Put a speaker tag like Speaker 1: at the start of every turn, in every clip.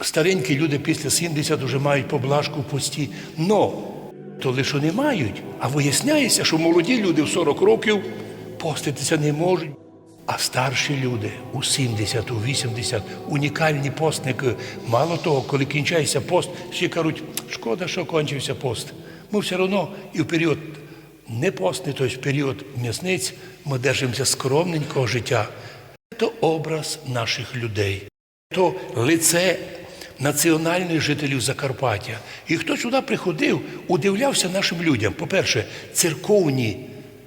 Speaker 1: Старенькі люди після 70 вже мають поблажку в пості. Но то лише не мають, а виясняється, що молоді люди в 40 років поститися не можуть. А старші люди у 70, у 80, унікальні постники. Мало того, коли кінчається пост, всі кажуть, шкода, що кончився пост. Ми все одно і в період не постний, тобто в період м'ясниць, ми держимося скромненького життя. Це образ наших людей, то лице національних жителів Закарпаття. І хто сюди приходив, удивлявся нашим людям. По-перше, церковні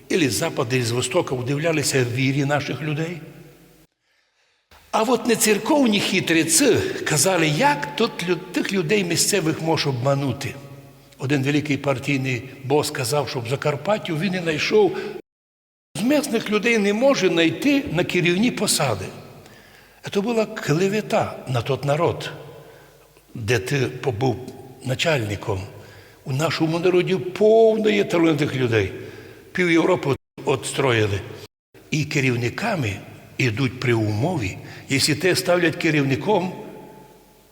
Speaker 1: ілі з западу, і з востока удивлялися вірі наших людей. А от не церковні хитреці казали, як тут тих людей місцевих може обманути. Один великий партійний бос сказав, що в Закарпаттю він не знайшов з місних людей не може знайти на керівні посади. Це була клевета на тот народ, де ти побув начальником. У нашому народі повно є талантливих людей. Пів Європи отстроїли. І керівниками йдуть при умові, якщо те ставлять керівником,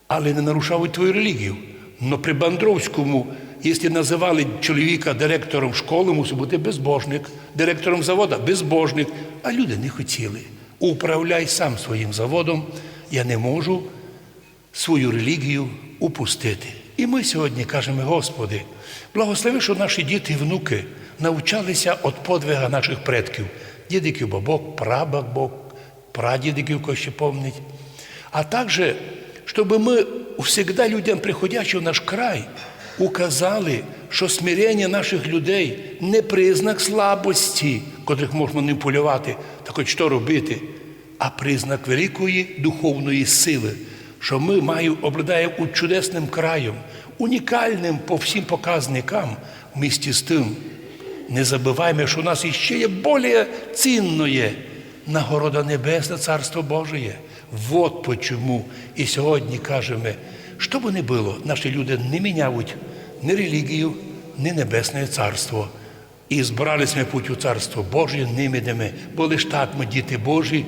Speaker 1: але не нарушають твою релігію. Но при Бандровському, якщо називали чоловіка директором школи, мусив бути безбожник, директором заводу безбожник. А люди не хотіли. Управляй сам своїм заводом. Я не можу свою релігію упустити. І ми сьогодні кажемо, Господи, благослови, що наші діти і внуки навчалися від подвига наших предків, дідиків бабок, прабабок, прадідиків, кого ще помнить. А також, щоб ми завжди людям, приходячи в наш край, указали, що смирення наших людей не признак слабості, котрих можна маніпулювати, та хоч що робити, а признак великої духовної сили, що ми маємо, обладаємо чудесним краєм, унікальним по всім показникам в місті з тим. Не забуваємо, що у нас іще є більш цінне нагорода небесна, Царство Божие. Вот почему і сьогодні кажемо, що би не було, наші люди не міняють ні релігію, ні небесне царство. І збирались ми путь у Царство Божє, ним ідемо, бо лиш так ми діти Божі,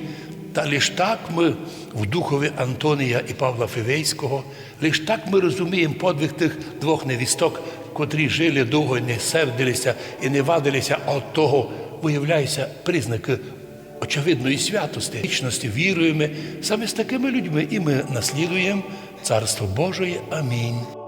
Speaker 1: та лиш так ми в духові Антонія і Павла Фівейського, лиш так ми розуміємо подвиг тих двох невісток, котрі жили довго, не сердилися і не вадилися, а от того виявляються признаки очевидної святості, вічності, віруємо. Саме з такими людьми і ми наслідуємо Царство Божє. Амінь.